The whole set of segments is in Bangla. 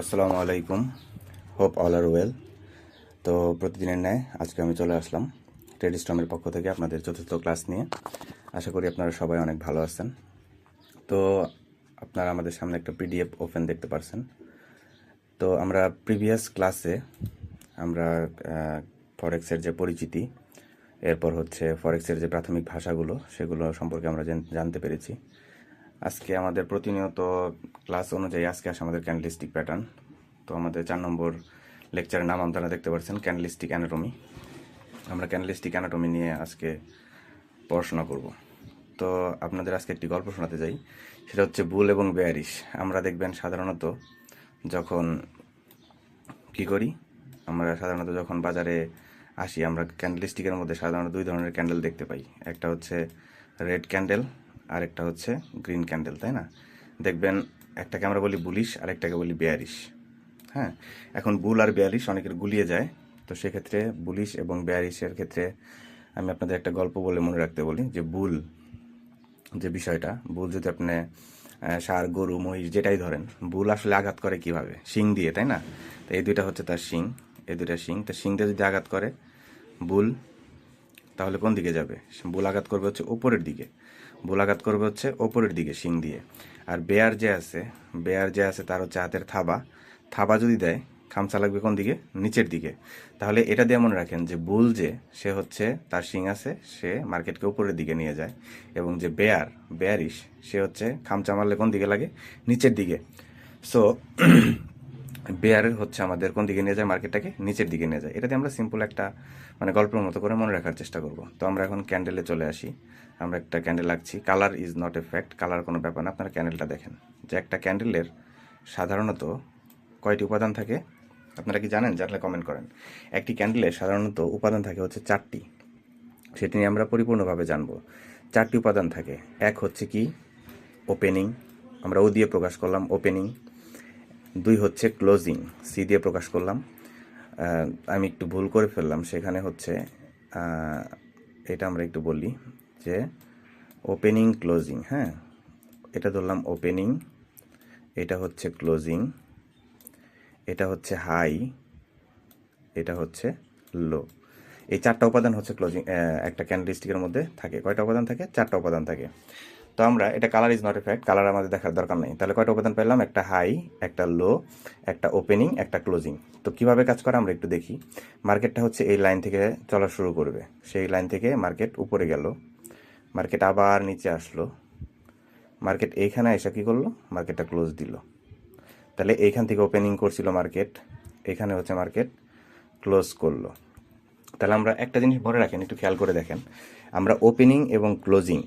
আসসালামু আলাইকুম। হোপ অল আর ওয়েল তো প্রতিদিনের ন্যায় আজকে আমি চলে আসলাম টেলিস্টমের পক্ষ থেকে আপনাদের চতুর্থ ক্লাস নিয়ে। আশা করি আপনারা সবাই অনেক ভালো আছেন। তো আপনারা আমাদের সামনে একটা পিডিএফ ওপেন দেখতে পারছেন। তো আমরা প্রিভিয়াস ক্লাসে আমরা ফরেক্সের যে পরিচিতি, এরপর হচ্ছে ফরেক্সের যে প্রাথমিক ভাষাগুলো, সেগুলো সম্পর্কে আমরা জানতে পেরেছি। আজকে আমাদের প্রতিনিয়ত ক্লাস অনুযায়ী আজকে আসে আমাদের ক্যান্ডেলিস্টিক প্যাটার্ন তো আমাদের চার নম্বর লেকচারের নাম আপনারা দেখতে পাচ্ছেন ক্যান্ডেলিস্টিক অ্যানাটমি আমরা ক্যান্ডেলিস্টিক অ্যানাটমি নিয়ে আজকে পড়াশোনা করব। তো আপনাদের আজকে একটি গল্প শোনাতে যাই, সেটা হচ্ছে বুল এবং বেয়ারিশ। আমরা দেখবেন সাধারণত যখন কি করি, আমরা সাধারণত যখন বাজারে আসি, আমরা ক্যান্ডেলস্টিকের মধ্যে সাধারণত দুই ধরনের ক্যান্ডেল দেখতে পাই। একটা হচ্ছে রেড ক্যান্ডেল আর একটা হচ্ছে গ্রিন ক্যান্ডেল তাই না? দেখবেন একটাকে আমরা বলি বুলিশ আর একটাকে বলি বেয়ারিশ হ্যাঁ এখন বুল আর বেয়ারিশ অনেকের গুলিয়ে যায়। তো সেক্ষেত্রে বুলিশ এবং বেয়ারিশের ক্ষেত্রে আমি আপনাদের একটা গল্প বলে মনে রাখতে বলি যে বুল, যে বিষয়টা, বুল যদি আপনি ষাঁড়, গরু, মহিষ যেটাই ধরেন, বুল আসলে আঘাত করে কীভাবে? শিং দিয়ে, তাই না? তো এই দুইটা হচ্ছে তার শিং, এই দুইটা শিং। তো শিং দিয়ে যদি আঘাত করে বুল, তাহলে কোন দিকে যাবে? বুল আঘাত করবে হচ্ছে ওপরের দিকে। বুল আঘাত করবে হচ্ছে ওপরের দিকে শিং দিয়ে। আর বেয়ার যে আছে, বেয়ার যে আছে তার হচ্ছে হাতের থাবা। থাবা যদি দেয়, খামচা লাগবে কোন দিকে? নিচের দিকে। তাহলে এটা দিয়ে মনে রাখেন যে বুল যে, সে হচ্ছে তার শিং আছে, সে মার্কেটকে উপরের দিকে নিয়ে যায়। এবং যে বেয়ার, বেয়ারিশ, সে হচ্ছে খামচা মারলে কোন দিকে লাগে? নিচের দিকে। সো বেয়ার হচ্ছে আমাদের কোন দিকে নিয়ে যায়? মার্কেটটাকে নিচের দিকে নিয়ে যায়। এটাতে আমরা সিম্পল একটা মানে গল্পের মতো করে মনে রাখার চেষ্টা করব। তো আমরা এখন ক্যান্ডেলে চলে আসি। আমরা একটা ক্যান্ডেল রাখছি colour is not a fact colour কোনো ব্যাপার না। আপনারা ক্যান্ডেলটা দেখেন। যে একটা ক্যান্ডেলের সাধারণত কয়টি উপাদান থাকে? আপনারা কি জানেন? জানলে কমেন্ট করেন। একটি ক্যান্ডেলের সাধারণত উপাদান থাকে হচ্ছে চারটি। সেটি নিয়ে আমরা পরিপূর্ণভাবে জানব। চারটি উপাদান থাকে। এক হচ্ছে কি? ওপেনিং আমরা ও দিয়ে প্রকাশ করলাম ওপেনিং দুই হচ্ছে ক্লোজিং সি দিয়ে প্রকাশ করলাম। আমি একটু ভুল করে ফেললাম। সেখানে হচ্ছে এটা আমরা একটু বলি যে ওপেনিং ক্লোজিং হ্যাঁ? এটা ধরলাম ওপেনিং এটা হচ্ছে ক্লোজিং এটা হচ্ছে হাই, এটা হচ্ছে লো। এই চারটা উপাদান হচ্ছে ক্লোজিং একটা ক্যান্ডেলস্টিকের মধ্যে থাকে। কয়টা উপাদান থাকে? চারটা উপাদান থাকে। তো আমরা, এটা colour is not a fact colour আমাদের দেখার দরকার নেই। তাহলে কয়টা উপাদান পেলাম? একটা হাই একটা লো একটা ওপেনিং একটা ক্লোজিং তো কীভাবে কাজ করে আমরা একটু দেখি। মার্কেটটা হচ্ছে এই লাইন থেকে চলা শুরু করবে। সেই লাইন থেকে মার্কেট উপরে গেল। মার্কেট আবার নিচে আসলো। মার্কেট এইখানে এসে কী করল? মার্কেটটা ক্লোজ দিল। তাহলে এইখান থেকে ওপেনিং করছিল মার্কেট এখানে হচ্ছে মার্কেট ক্লোজ করল। তাহলে আমরা একটা জিনিস মনে রাখেন, একটু খেয়াল করে দেখেন। আমরা ওপেনিং এবং ক্লোজিং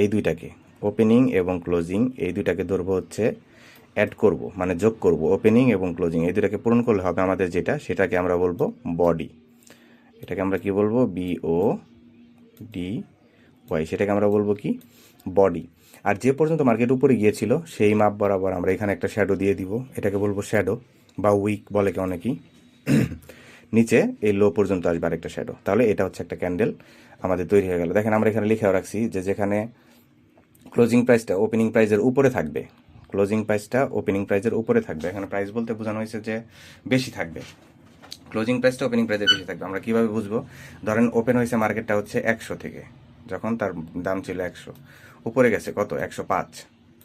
এই দুইটাকে ওপেনিং এবং ক্লোজিং এই দুইটাকে ধরবো হচ্ছে অ্যাড করব মানে যোগ করব ওপেনিং এবং ক্লোজিং এই দুটাকে পূরণ করলে হবে আমাদের যেটা, সেটাকে আমরা বলব বডি এটাকে আমরা কি বলব? বি ও ডি ওয়াই সেটাকে আমরা বলব কি? বডি আর যে পর্যন্ত মার্কেট উপরে গিয়েছিল, সেই মাপ বরাবর আমরা এখানে একটা শ্যাডো দিয়ে দিব। এটাকে বলব শ্যাডো বা উইক বলে কে অনেকেই। নিচে, এই লো পর্যন্ত আসবে আরেকটা শ্যাডো তাহলে এটা হচ্ছে একটা ক্যান্ডেল আমাদের তৈরি হয়ে গেল। দেখেন, আমরা এখানে লিখেও রাখছি যে যেখানে ক্লোজিং প্রাইসটা ওপেনিং প্রাইসের উপরে থাকবে ক্লোজিং প্রাইসটা ওপেনিং প্রাইসের উপরে থাকবে। এখানে প্রাইস বলতে বোঝানো হয়েছে যে বেশি থাকবে। ক্লোজিং প্রাইসটা ওপেনিং প্রাইসের বেশি থাকবে। আমরা কীভাবে বুঝব? ধরেন ওপেন হয়েছে মার্কেটটা হচ্ছে একশো থেকে, যখন তার দাম ছিল একশো। উপরে গেছে, কত? একশো পাঁচ।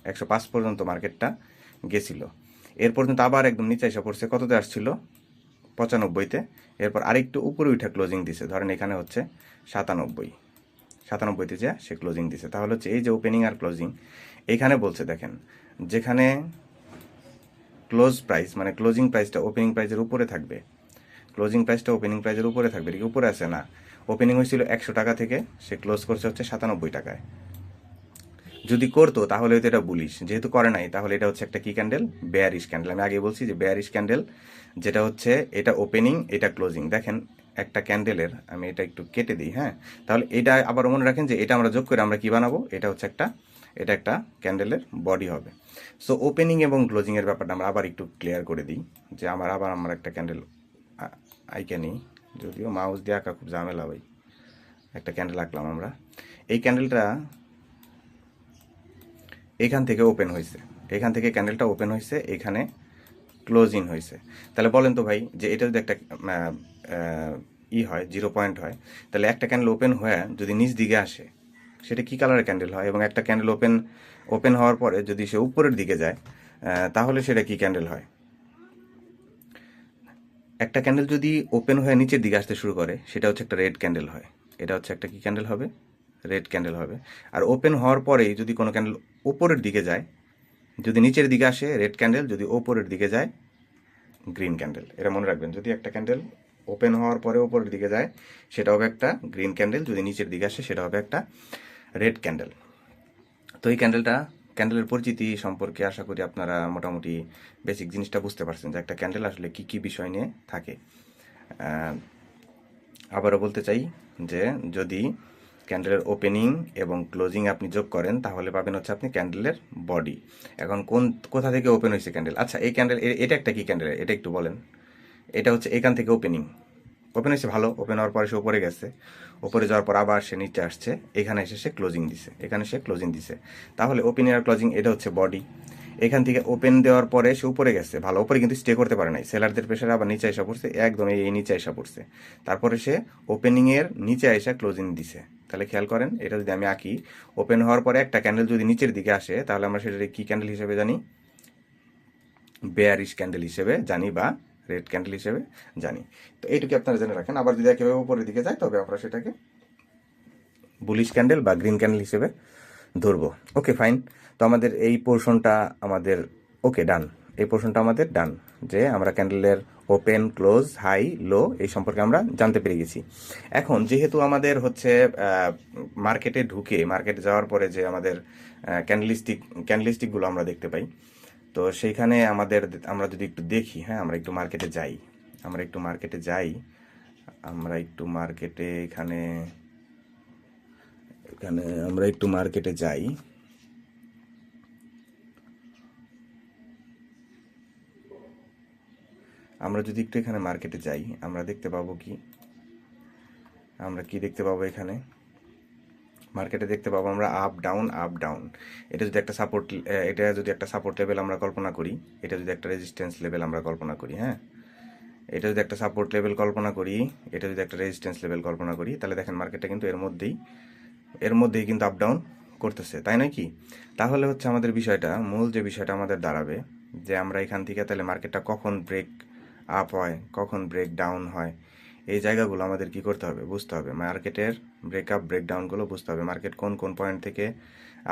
একশো পাঁচ পর্যন্ত মার্কেটটা গেছিল। এর পর্যন্ত আবার একদম নিচে এসে পড়ছে। কততে আসছিল? পঁচানব্বইতে। এরপর আরেকটু উপরে উঠে ক্লোজিং দিছে। ধরেন এখানে হচ্ছে সাতানব্বই। সাতানব্বইতে যে সে ক্লোজিং দিছে। তাহলে হচ্ছে এই যে ওপেনিং আর ক্লোজিং এখানে বলছে দেখেন, যেখানে ক্লোজ প্রাইস মানে ক্লোজিং প্রাইসটা ওপেনিং প্রাইসের উপরে থাকবে। ক্লোজিং প্রাইসটা ওপেনিং প্রাইসের উপরে থাকবে। কি উপরে আছে? না। ওপেনিং হয়েছিল একশো টাকা থেকে, সে ক্লোজ করছে হচ্ছে সাতানব্বই টাকায়। যদি করতো, তাহলে হয়তো এটা বুলিশ যেহেতু করে নাই, তাহলে এটা হচ্ছে একটা কি ক্যান্ডেল বেয়ারিশ ক্যান্ডেল আমি আগে বলছি যে বেয়ারিশ ক্যান্ডেল যেটা হচ্ছে এটা ওপেনিং এটা ক্লোজিং দেখেন, একটা ক্যান্ডেলের আমি এটা একটু কেটে দিই হ্যাঁ? তাহলে এটা আবার মনে রাখেন যে এটা আমরা যোগ করে আমরা কি বানাবো? এটা হচ্ছে একটা, এটা একটা ক্যান্ডেলের বডি হবে। সো ওপেনিং এবং ক্লোজিং এর ব্যাপারটা আমরা আবার একটু ক্লিয়ার করে দিই যে আমার, আবার আমার একটা ক্যান্ডেল আইকে যদিও মাউস দিয়ে আঁকা খুব ঝামেলা ভাই। একটা ক্যান্ডেল আঁকলাম আমরা। এই ক্যান্ডেলটা এখান থেকে ওপেন হয়েছে। এখান থেকে ক্যান্ডেলটা ওপেন হয়েছে, এখানে ক্লোজ ইন হয়েছে। তাহলে বলেন তো ভাই, যে এটা যদি একটা ই হয় জিরো পয়েন্ট হয়, তাহলে একটা ক্যান্ডেল ওপেন হয়ে যদি নিচ দিকে আসে, সেটা কি কালারের ক্যান্ডেল হয়? এবং একটা ক্যান্ডেল ওপেন ওপেন হওয়ার পরে যদি সে উপরের দিকে যায় তাহলে সেটা কি ক্যান্ডেল হয়? একটা ক্যান্ডেল যদি ওপেন হয়ে নিচের দিকে আসতে শুরু করে, সেটা হচ্ছে একটা রেড ক্যান্ডেল হয়। এটা হচ্ছে একটা কি ক্যান্ডেল হবে? রেড ক্যান্ডেল হবে। আর ওপেন হওয়ার পরেই যদি কোনো ক্যান্ডেল উপরের দিকে যায়, যদি নিচের দিকে আসে রেড ক্যান্ডেল যদি ওপরের দিকে যায় গ্রিন ক্যান্ডেল এটা মনে রাখবেন, যদি একটা ক্যান্ডেল ওপেন হওয়ার পরে ওপরের দিকে যায়, সেটা হবে একটা গ্রিন ক্যান্ডেল যদি নিচের দিকে আসে, সেটা হবে একটা রেড ক্যান্ডেল তো এই ক্যান্ডেলটা ক্যান্ডেলের পরিচিতি সম্পর্কে আশা করি আপনারা মোটামুটি বেসিক জিনিসটা বুঝতে পারছেন যে একটা ক্যান্ডেল আসলে কি কি বিষয় নিয়ে থাকে। আবারও বলতে চাই যে যদি ক্যান্ডেলের ওপেনিং এবং ক্লোজিং আপনি যোগ করেন, তাহলে পাবেন হচ্ছে আপনি ক্যান্ডেলের বডি এখন কোন, কোথা থেকে ওপেন হয়েছে ক্যান্ডেল আচ্ছা এই ক্যান্ডেল এটা একটা কি ক্যান্ডেল এটা একটু বলেন। এটা হচ্ছে এখান থেকে ওপেনিং ওপেন হয়েছে, ভালো। ওপেন হওয়ার পরে সে উপরে গেছে। উপরে যাওয়ার পর আবার সে নিচে আসছে। এখানে এসে সে ক্লোজিং দিছে। এখানে সে ক্লোজিং দিছে। তাহলে ওপেনিং আর ক্লোজিং এটা হচ্ছে বডি এখান থেকে ওপেন দেওয়ার পরে সে উপরে গেছে। ভালো, উপরে কিন্তু স্টে করতে পারে নাই। সেলারদের প্রেশারে আবার নিচে এসে পড়ছে। একদম এই নিচে এসে পড়ছে। তারপরে সে ওপেনিংয়ের নিচে এসে ক্লোজিং দিছে। তাহলে খেয়াল করেন, এটা যদি আমি আঁকি ওপেন হওয়ার পরে একটা ক্যান্ডেল যদি নিচের দিকে আসে, তাহলে আমরা সেটা কী ক্যান্ডেল হিসেবে জানি? বেয়ারিশ ক্যান্ডেল হিসেবে জানি বা রেড ক্যান্ডেল হিসেবে জানি। তো এইটুকু আপনারা জেনে রাখেন। আবার যদি একেবারে উপরের দিকে যায়, তবে আমরা সেটাকে বুলিশ ক্যান্ডেল বা গ্রিন ক্যান্ডেল হিসেবে ধরবো। ওকে ফাইন তো আমাদের এই পোর্শনটা আমাদের ওকে ডান এই পোর্শনটা আমাদের ডান যে আমরা ক্যান্ডেলের ওপেন ক্লোজ হাই লো এই সম্পর্কে আমরা জানতে পেরে গেছি। এখন যেহেতু আমাদের হচ্ছে মার্কেটে ঢুকে মার্কেটে যাওয়ার পরে যে আমাদের ক্যান্ডেলিস্টিক ক্যান্ডেলিস্টিকগুলো আমরা দেখতে পাই, তো সেইখানে আমাদের আমরা যদি একটু দেখি হ্যাঁ আমরা একটু মার্কেটে যাই, আমরা একটু মার্কেটে যাই, আমরা একটু মার্কেটে এখানে এখানে আমরা একটু মার্কেটে যাই আমরা যদি একটু এখানে মার্কেটে যাই, আমরা দেখতে পাবো কি? আমরা কি দেখতে পাবো এখানে? মার্কেটে দেখতে পাবো আমরা আপ ডাউন আপ ডাউন এটা যদি একটা সাপোর্ট এটা যদি একটা সাপোর্ট লেভেল আমরা কল্পনা করি, এটা যদি একটা রেজিস্ট্যান্স লেভেল আমরা কল্পনা করি হ্যাঁ? এটা যদি একটা সাপোর্ট লেভেল কল্পনা করি, এটা যদি একটা রেজিস্ট্যান্স লেভেল কল্পনা করি, তাহলে দেখেন মার্কেটটা কিন্তু এর মধ্যেই এর মধ্যেই কিন্তু আপ ডাউন করতেছে, তাই নয় কি? তাহলে হচ্ছে আমাদের বিষয়টা, মূল যে বিষয়টা আমাদের দাঁড়াবে, যে আমরা এখান থেকে তাহলে মার্কেটটা কখন ব্রেক আপ হয়, কখন ব্রেক ডাউন হয়, এই জায়গাগুলো আমাদের কি করতে হবে? বুঝতে হবে। মার্কেটের ব্রেকআপ ব্রেকডাউনগুলো বুঝতে হবে। মার্কেট কোন কোন পয়েন্ট থেকে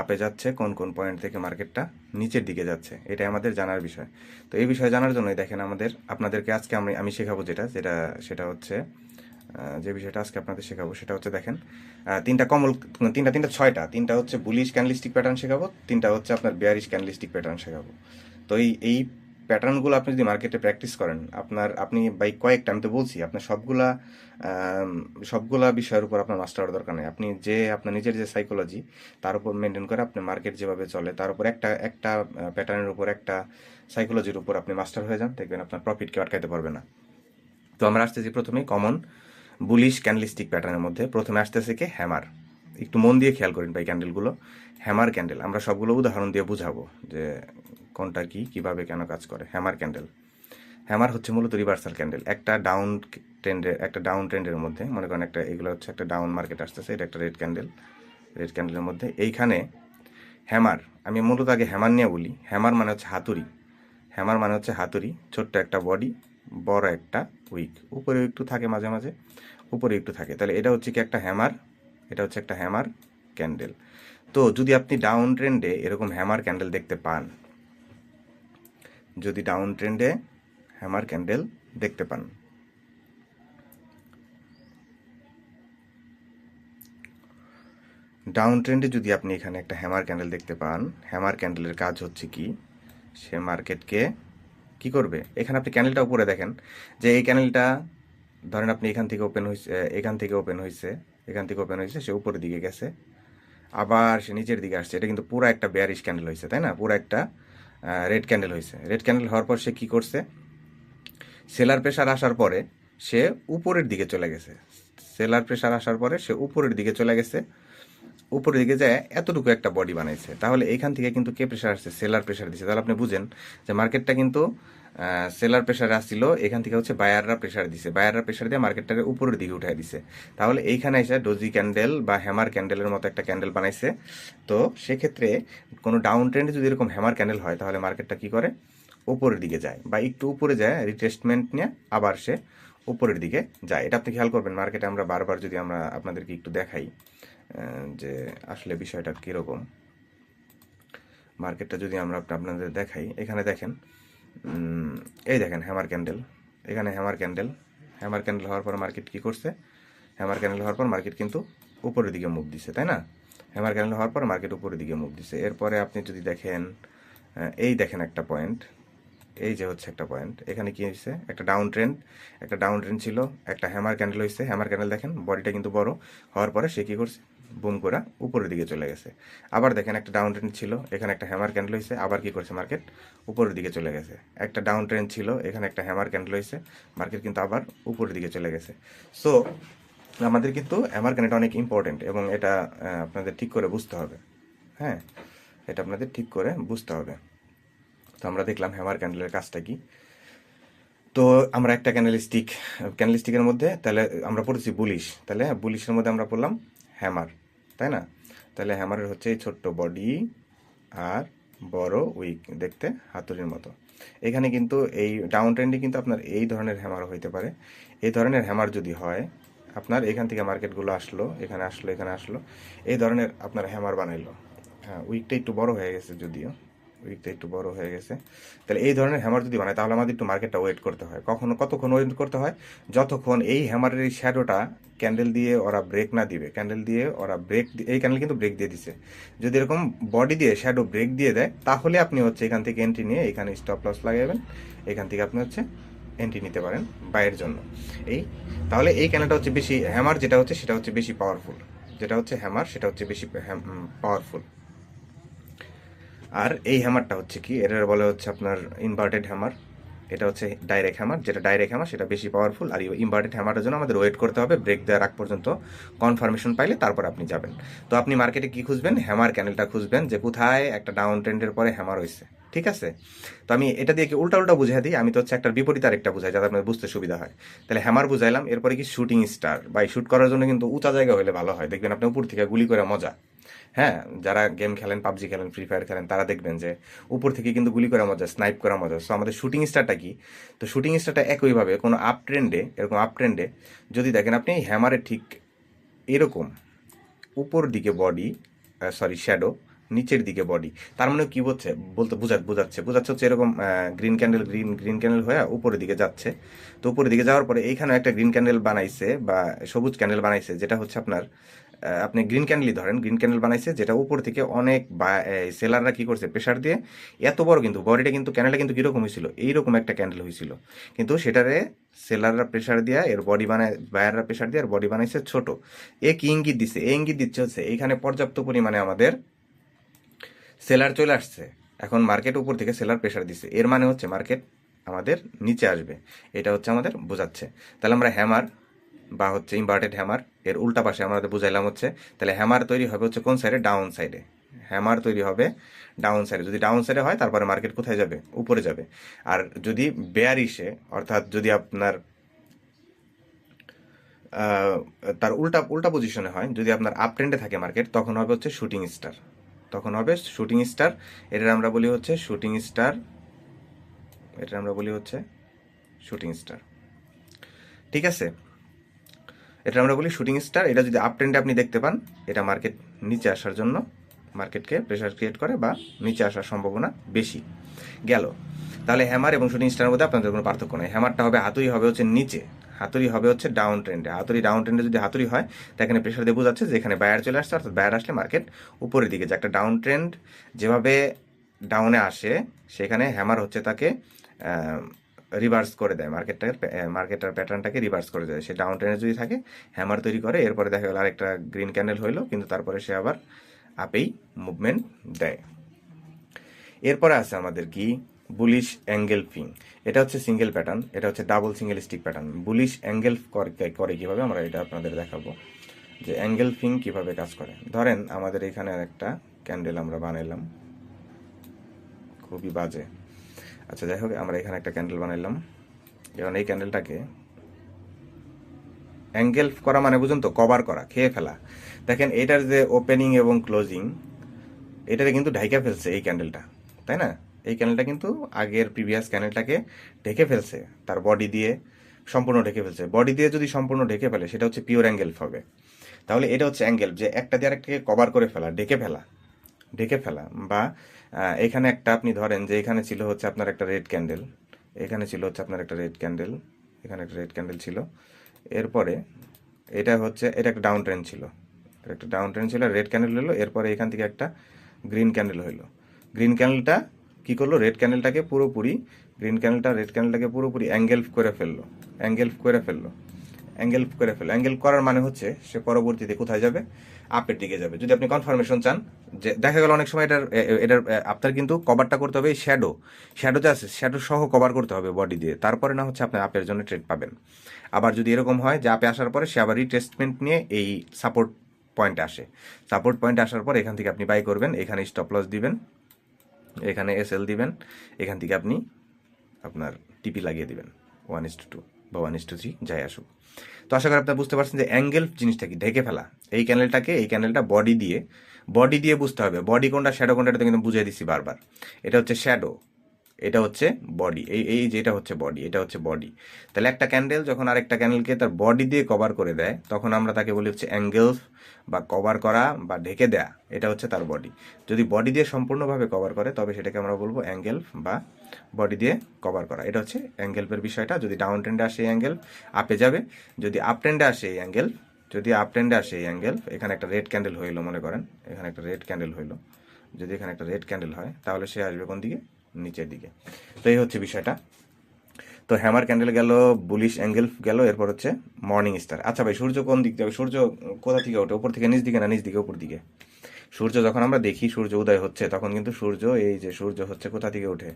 আপে যাচ্ছে, কোন কোন পয়েন্ট থেকে মার্কেটটা নিচের দিকে যাচ্ছে, এটাই আমাদের জানার বিষয়। তো এই বিষয়ে জানার জন্যই দেখেন আমাদের, আপনাদেরকে আজকে আমি আমি শেখাবো যেটা যেটা, সেটা হচ্ছে যে বিষয়টা আজকে আপনাদের শেখাবো, সেটা হচ্ছে দেখেন তিনটা কমল, তিনটা তিনটা ছয়টা, তিনটা হচ্ছে বুলিশ ক্যানলিস্টিক প্যাটার্ন শেখাবো, তিনটা হচ্ছে আপনার বেয়ারিশ ক্যানলিস্টিক প্যাটার্ন শেখাবো। তো এই এই প্যাটার্নগুলো আপনি যদি মার্কেটে প্র্যাকটিস করেন, আপনার, আপনি বাই কয়েকটা, আমি তো বলছি, আপনার সবগুলা সবগুলা বিষয়ের উপর আপনার মাস্টার হওয়ার দরকার নেই। আপনি যে, আপনার নিজের যে সাইকোলজি তার উপর মেনটেন করে আপনি মার্কেট যেভাবে চলে, তার উপর একটা একটা প্যাটার্নের উপর, একটা সাইকোলজির উপর আপনি মাস্টার হয়ে যান, দেখবেন আপনার প্রফিটকে আটকাতে পারবে না। তো আমরা আসতেছি প্রথমে কমন বুলিশ ক্যান্ডেলিস্টিক প্যাটার্নের মধ্যে। প্রথমে আসতেছে কি? হ্যামার একটু মন দিয়ে খেয়াল করেন ভাই ক্যান্ডেলগুলো হ্যামার ক্যান্ডেল আমরা সবগুলো উদাহরণ দিয়ে বুঝাবো যে কোনটা কি, কীভাবে কেন কাজ করে? হ্যামার ক্যান্ডেল হ্যামার হচ্ছে মূলত রিভার্সাল ক্যান্ডেল একটা ডাউন ট্রেন্ডের একটা ডাউন ট্রেন্ডের মধ্যে, মনে করেন একটা, এগুলো হচ্ছে একটা ডাউন মার্কেট আসতেছে, এটা একটা রেড ক্যান্ডেল রেড ক্যান্ডেলের মধ্যে এইখানে হ্যামার আমি মূলত আগে হ্যামার নিয়ে বলি। হ্যামার মানে হচ্ছে হাতুড়ি। হ্যামার মানে হচ্ছে হাতুড়ি, ছোট্ট একটা বডি বড় একটা উইক উপরে একটু থাকে মাঝে মাঝে উপরে একটু থাকে। তাহলে এটা হচ্ছে কি একটা হ্যামার এটা হচ্ছে একটা হ্যামার ক্যান্ডেল তো যদি আপনি ডাউন ট্রেন্ডে এরকম হ্যামার ক্যান্ডেল দেখতে পান যদি ডাউন ট্রেন্ডে হ্যামার ক্যান্ডেল দেখতে পান। ডাউন ট্রেন্ডে যদি আপনি এখানে একটা হ্যামার ক্যান্ডেল দেখতে পান হ্যামার ক্যান্ডেলের কাজ হচ্ছে কি? সে মার্কেটকে কি করবে? এখানে আপনি ক্যান্ডেলটা উপরে দেখেন, যে এই ক্যান্ডেলটা ধরেন আপনি এখান থেকে ওপেন হয়েছে এখান থেকে ওপেন হয়েছে এখান থেকে ওপেন হয়েছে সে উপরের দিকে গেছে। আবার সে নিচের দিকে আসছে, এটা কিন্তু পুরো একটা বেয়ারিশ ক্যান্ডেল হয়েছে তাই না? পুরো একটা রেড ক্যান্ডেল হয়েছে রেড ক্যান্ডেল হওয়ার পর সে কী করছে? সেলার প্রেশার আসার পরে সে উপরের দিকে চলে গেছে। সেলার প্রেশার আসার পরে সে উপরের দিকে চলে গেছে। উপরের দিকে যায়, এতটুকু একটা বডি বানাইছে। তাহলে এখান থেকে কিন্তু কে প্রেশার আসছে? সেলার প্রেশার দিচ্ছে তাহলে আপনি বুঝেন যে মার্কেটটা কিন্তু সেলার প্রেশার আসছিল, এখান থেকে হচ্ছে বায়াররা প্রেশার দিছে। বায়াররা প্রেশার দিয়ে মার্কেটটাকে উপরের দিকে উঠাই দিছে। তাহলে এইখানে এসে ডোজি ক্যান্ডেল বা হ্যামার ক্যান্ডেলের মতো একটা ক্যান্ডেল বানাইছে। তো সেক্ষেত্রে কোনো ডাউন ট্রেন্ডে যদি এরকম হ্যামার ক্যান্ডেল হয়, তাহলে মার্কেটটা কি করে? উপরের দিকে যায় বা একটু উপরে যায় রিটেস্টমেন্ট নিয়ে আবার সে উপরের দিকে যায়। এটা আপনি খেয়াল করবেন মার্কেটে আমরা বারবার যদি আমরা আপনাদেরকে একটু দেখাই। যে আসলে বিষয়টা কীরকম। মার্কেটটা যদি আমরা আপনাদের দেখাই, এখানে দেখেন এই দেখেন হ্যামার ক্যান্ডেল। এখানে হ্যামার ক্যান্ডেল। হ্যামার ক্যান্ডেল হওয়ার পর মার্কেট কি করছে? হ্যামার ক্যান্ডেল হওয়ার পর মার্কেট কিন্তু উপরের দিকে মুভ দিছে, তাই না? হ্যামার ক্যান্ডেল হওয়ার পর মার্কেট উপরের দিকে মুভ দিছে। এরপরে আপনি যদি দেখেন এই দেখেন একটা পয়েন্ট। এই যে হচ্ছে একটা পয়েন্ট। এখানে কি হয়েছে? একটা ডাউন ট্রেন্ড। একটা ডাউন ট্রেন্ড ছিল, একটা হ্যামার ক্যান্ডেল হয়েছে। হ্যামার ক্যান্ডেল দেখেন, বডিটা কিন্তু বড়। হওয়ার পরে সে কী করছে? বুম করে উপরের দিকে চলে গেছে। আবার দেখেন একটা ডাউন ট্রেন্ড ছিল, এখানে একটা হ্যামার ক্যান্ডেল হয়েছে আবার কি করছে মার্কেট উপরের দিকে চলে গেছে। একটা ডাউন ট্রেন্ড ছিল, এখানে একটা হ্যামার ক্যান্ডেল হয়েছে মার্কেট কিন্তু আবার উপরের দিকে চলে গেছে। সো আমাদের কিন্তু হ্যামার ক্যান্ডেলটা অনেক ইম্পর্টেন্ট এবং এটা আপনাদের ঠিক করে বুঝতে হবে। হ্যাঁ এটা আপনাদের ঠিক করে বুঝতে হবে। তো আমরা দেখলাম হ্যামার ক্যান্ডেলের কাজটা কি। তো আমরা একটা ক্যান্ডেল স্টিক ক্যান্ডেল স্টিকের মধ্যে তাহলে আমরা পড়েছি বুলিশ তাহলে বুলিশের মধ্যে আমরা পড়লাম হ্যামার, তাই না? তাহলে হ্যামারের হচ্ছে এই ছোট্ট বডি আর বড় উইক, দেখতে হাতুড়ির মতো। এখানে কিন্তু এই ডাউন ট্রেন্ডে কিন্তু আপনার এই ধরনের হ্যামার হইতে পারে। এই ধরনের হ্যামার যদি হয়, আপনার এখান থেকে মার্কেটগুলো আসলো, এখানে আসলো এখানে আসলো, এই ধরনের আপনার হ্যামার বানাইলো। হ্যাঁ উইকটা একটু বড় হয়ে গেছে যদিও। উইকটা একটু বড় হয়ে গেছে। তাহলে এই ধরনের হ্যামার যদি বানায় তাহলে আমাদের একটু মার্কেটটা ওয়েট করতে হয়। কখনো, কতক্ষণ ওয়েট করতে হয়? যতক্ষণ এই হ্যামারের এই শ্যাডোটা ক্যান্ডেল দিয়ে ওরা ব্রেক না দিবে। ক্যান্ডেল দিয়ে ওরা ব্রেক এই ক্যান্ডেল কিন্তু ব্রেক দিয়ে দিছে। যদি এরকম বডি দিয়ে শ্যাডো ব্রেক দিয়ে দেয়, তাহলে আপনি হচ্ছে এখান থেকে এন্ট্রি নিয়ে এখানে স্টপ লস লাগাবেন। এখান থেকে আপনি হচ্ছে এন্ট্রি নিতে পারেন বাইয়ের জন্য। এই, তাহলে এই ক্যান্ডেলটা হচ্ছে বেশি হ্যামার যেটা হচ্ছে, সেটা হচ্ছে বেশি পাওয়ারফুল যেটা হচ্ছে হ্যামার সেটা হচ্ছে বেশি পাওয়ারফুল আর এই হ্যামারটা হচ্ছে কি? এটার বলে হচ্ছে আপনার ইনভার্টেড হ্যামার এটা হচ্ছে ডাইরেক্ট হ্যামার যেটা ডাইরেক্ট হ্যামার সেটা বেশি পাওয়ারফুল আর ইনভার্টেড হ্যামারের জন্য আমাদের ওয়েট করতে হবে ব্রেক দেওয়ার আগ পর্যন্ত কনফার্মেশন পাইলে তারপর আপনি যাবেন। তো আপনি মার্কেটে কি খুঁজবেন? হ্যামার ক্যানেলটা খুঁজবেন যে কোথায় একটা ডাউন ট্রেন্ডের পরে হ্যামার হয়েছে ঠিক আছে? তো আমি এটা দিয়ে উল্টা উল্টা বুঝাই দিই? আমি তো হচ্ছে একটা বিপরীত আরেকটা বুঝাই, যাতে আপনার বুঝতে সুবিধা হয়। তাহলে হ্যামার বুঝাইলাম, এরপরে কি শুটিং স্টার বা শুট করার জন্য কিন্তু উঁচা জায়গা হলে ভালো হয়। দেখবেন আপনি উপর থেকে গুলি করে মজা। হ্যাঁ যারা গেম খেলেন, পাবজি খেলেন ফ্রি ফায়ার খেলেন, তারা দেখবেন যে উপর থেকে কিন্তু গুলি করা মজা স্নাইপ করা মজা। সো আমাদের শুটিং স্টারটা কি? তো শুটিং স্টারটা একইভাবে কোনো আপ ট্রেন্ডে এরকম আপ ট্রেন্ডে যদি দেখেন আপনি হ্যামারে ঠিক এরকম উপর দিকে বডি সরি শ্যাডো নিচের দিকে বডি তার মানে কি হচ্ছে? বলতে বোঝা বোঝাচ্ছে। বোঝাচ্ছে হচ্ছে এরকম green candle green green candle হয়ে উপরের দিকে যাচ্ছে। তো উপরের দিকে যাওয়ার পরে এইখানে একটা গ্রিন ক্যান্ডেল বানাইছে বা সবুজ ক্যান্ডেল বানাইছে, যেটা হচ্ছে আপনার আপনি গ্রিন ক্যান্ডেলই ধরেন গ্রিন ক্যান্ডেল বানাইছে, যেটা উপর থেকে অনেক সেলাররা কি করছে প্রেশার দিয়ে, এত বড় কিন্তু, বডিটা কিন্তু ক্যান্ডেলটা কিন্তু কীরকম হয়েছিল? এইরকম একটা ক্যান্ডেল হয়েছিল। কিন্তু সেটারে সেলাররা প্রেশার দিয়ে, এর বডি বানায় বায়াররা প্রেশার দিয়ে আর বডি বানাইছে ছোট। এ কি ইঙ্গিত দিচ্ছে এ ইঙ্গিত দিচ্ছে হচ্ছে এখানে পর্যাপ্ত পরিমাণে আমাদের সেলার চলে আসছে। এখন মার্কেট উপর থেকে সেলার প্রেশার দিচ্ছে এর মানে হচ্ছে মার্কেট আমাদের নিচে আসবে। এটা হচ্ছে আমাদের বোঝাচ্ছে। তাহলে আমরা হ্যামার বা হচ্ছে ইনভার্টেড হ্যামার এর উল্টা পাশে আমাদের বুঝাইলাম হচ্ছে, তাহলে হ্যামার তৈরি হবে হচ্ছে কোন সাইডে ডাউন সাইডে হ্যামার তৈরি হবে ডাউন সাইডে যদি ডাউন সাইডে হয়, তারপরে মার্কেট কোথায় যাবে? উপরে যাবে। আর যদি বেয়ারিশে অর্থাৎ যদি আপনার তার উল্টা উল্টা পজিশনে হয়, যদি আপনার আপ ট্রেন্ডে থাকে মার্কেট তখন হবে হচ্ছে শুটিং স্টার তখন হবে শুটিং স্টার এটার আমরা বলি হচ্ছে শুটিং স্টার এটা আমরা বলি হচ্ছে শুটিং স্টার ঠিক আছে? এটা আমরা বলি শুটিং স্টার। এটা যদি আপ ট্রেন্ডে আপনি দেখতে পান, এটা মার্কেট নিচে আসার জন্য মার্কেটকে প্রেশার ক্রিয়েট করে বা নিচে আসার সম্ভাবনা বেশি। গেল। তাহলে হ্যামার এবং শুটিং স্টারের মধ্যে আপনাদের কোনো পার্থক্য নেই। হ্যামারটা হবে, হাতুড়ি হবে হচ্ছে নিচে। হাতুড়ি হবে হচ্ছে ডাউন ট্রেন্ডে হাতুড়ি ডাউন ট্রেন্ডে যদি হাতুড়ি হয়, তা এখানে প্রেশার দিয়ে বোঝাচ্ছে যে এখানে বায়ার চলে আসছে, অর্থাৎ বায়ার আসলে মার্কেট উপরের দিকে। যে একটা ডাউন ট্রেন্ড যেভাবে ডাউনে আসে, সেখানে হ্যামার হচ্ছে তাকে রিভার্স করে দেয়। মার্কেটটার মার্কেটার প্যাটার্নটাকে রিভার্স করে দেয়। সে ডাউন ট্রেনে যদি থাকে হ্যামার তৈরি করে, এরপরে দেখা গেল আরেকটা গ্রিন ক্যান্ডেল হইল, কিন্তু তারপরে সে আবার আপেই মুভমেন্ট দেয়। এরপরে আছে আমাদের কি? বুলিশ অ্যাঙ্গেল ফিং এটা হচ্ছে সিঙ্গেল প্যাটার্ন এটা হচ্ছে double single stick pattern bullish angle করে কীভাবে আমরা এটা আপনাদের দেখাবো? যে অ্যাঙ্গেল ফিং কীভাবে কাজ করে? ধরেন আমাদের এখানে একটা ক্যান্ডেল আমরা বানাইলাম। খুবই বাজে। আচ্ছা যাই হোক, আমরা এখানে একটা ক্যান্ডেল বানাইলাম। এখন এই ক্যান্ডেলটাকে অ্যাঙ্গেল করা মানে বুঝুন তো কভার করা, খেয়ে ফেলা। দেখেন, এটার যে ওপেনিং এবং ক্লোজিং এটাতে কিন্তু ঢাইকা ফেলছে এই ক্যান্ডেলটা তাই না? এই ক্যান্ডেলটা কিন্তু আগের প্রিভিয়াস ক্যান্ডেলটাকে ঢেকে ফেলছে, তার বডি দিয়ে সম্পূর্ণ ঢেকে ফেলছে। বডি দিয়ে যদি সম্পূর্ণ ঢেকে ফেলে, সেটা হচ্ছে পিওর অ্যাঙ্গেল হবে। তাহলে এটা হচ্ছে অ্যাঙ্গেল যে একটা দিয়ে আরেকটাকে কভার করে ফেলা, ঢেকে ফেলা ঢেকে ফেলা, বা এখানে একটা আপনি ধরেন যে এখানে ছিল হচ্ছে আপনার একটা রেড ক্যান্ডেল এখানে ছিল হচ্ছে আপনার একটা রেড ক্যান্ডেল এখানে একটা রেড ক্যান্ডেল ছিল। এরপরে এটা হচ্ছে, এটা একটা ডাউন ট্রেন ছিল একটা ডাউন ট্রেন ছিল রেড ক্যান্ডেল হলো, এরপরে এখান থেকে একটা গ্রিন ক্যান্ডেল হইল গ্রিন ক্যান্ডেলটা কি করল? রেড ক্যান্ডেলটাকে পুরোপুরি গ্রিন ক্যান্ডেলটা রেড ক্যান্ডেলটাকে পুরোপুরি অ্যাঙ্গেল করে ফেলল অ্যাঙ্গেল করে ফেলল। অ্যাঙ্গেল করে ফেলল অ্যাঙ্গেল করার মানে হচ্ছে সে পরবর্তীতে কোথায় যাবে? আপের দিকে যাবে। যদি আপনি কনফার্মেশন চান, যে দেখা গেল অনেক সময় এটার এটার আপনার কিন্তু কভারটা করতে হবে শ্যাডো শ্যাডো যে আছে শ্যাডো সহ কভার করতে হবে বডি দিয়ে। তারপরে না হচ্ছে আপনি আপের জন্য ট্রেড পাবেন। আবার যদি এরকম হয় যে আপে আসার পরে সে আবার রিটেস্টমেন্ট নিয়ে এই সাপোর্ট পয়েন্টে আসে। সাপোর্ট পয়েন্ট আসার পর এখান থেকে আপনি বাই করবেন, এখানে স্টপ লস দিবেন, এখানে এসএল দিবেন, এখান থেকে আপনি আপনার টিপি লাগিয়ে দিবেন। ওয়ান ইস টু টু বা ওয়ান যাই আসুক। তো আশা করি আপনারা বুঝতে পারছেন যে অ্যাঙ্গেল জিনিসটা কি, ঢেকে ফেলা। এই ক্যানেলটাকে এই ক্যানেলটা বডি দিয়ে বডি দিয়ে বুঝতে হবে। বডি কোনটা শ্যাডো কোনটা এটা কিন্তু বুঝিয়ে দিচ্ছি বারবার। এটা হচ্ছে শ্যাডো এটা হচ্ছে বডি এই এই যেটা হচ্ছে বডি এটা হচ্ছে বডি তাহলে একটা ক্যান্ডেল যখন আরেকটা ক্যান্ডেলকে তার বডি দিয়ে কভার করে দেয়, তখন আমরা তাকে বলি হচ্ছে অ্যাঙ্গেল বা কভার করা বা ঢেকে দেয়া। এটা হচ্ছে তার বডি যদি বডি দিয়ে সম্পূর্ণভাবে কভার করে, তবে সেটাকে আমরা বলব অ্যাঙ্গেল বা বডি দিয়ে কভার করা। এটা হচ্ছে অ্যাঙ্গেলপের বিষয়টা। যদি ডাউন ট্রেন্ডে আসে এই অ্যাঙ্গেল আপে যাবে। যদি আপ ট্রেন্ডে আসে এই অ্যাঙ্গেল যদি আপ ট্রেন্ডে আসে এই অ্যাঙ্গেল এখানে একটা রেড ক্যান্ডেল হইল মনে করেন। এখানে একটা রেড ক্যান্ডেল হইল। যদি এখানে একটা রেড ক্যান্ডেল হয়, তাহলে সে আসবে কোন দিকে? নিচের দিকে। তো এই হচ্ছে বিষয়টা। তো হ্যামার ক্যান্ডেল গেল বুলিশ অ্যাঙ্গেল গেল, এরপর হচ্ছে মর্নিং স্টার আচ্ছা ভাই, সূর্য কোন দিক যাবে সূর্য কোথা থেকে ওঠে? উপর থেকে নিচ দিকে না নিচ দিকে? উপর দিকে? সূর্য যখন আমরা দেখি, সূর্য উদয় হচ্ছে, তখন কিন্তু সূর্য, এই যে সূর্য হচ্ছে কোথা থেকে ওঠে?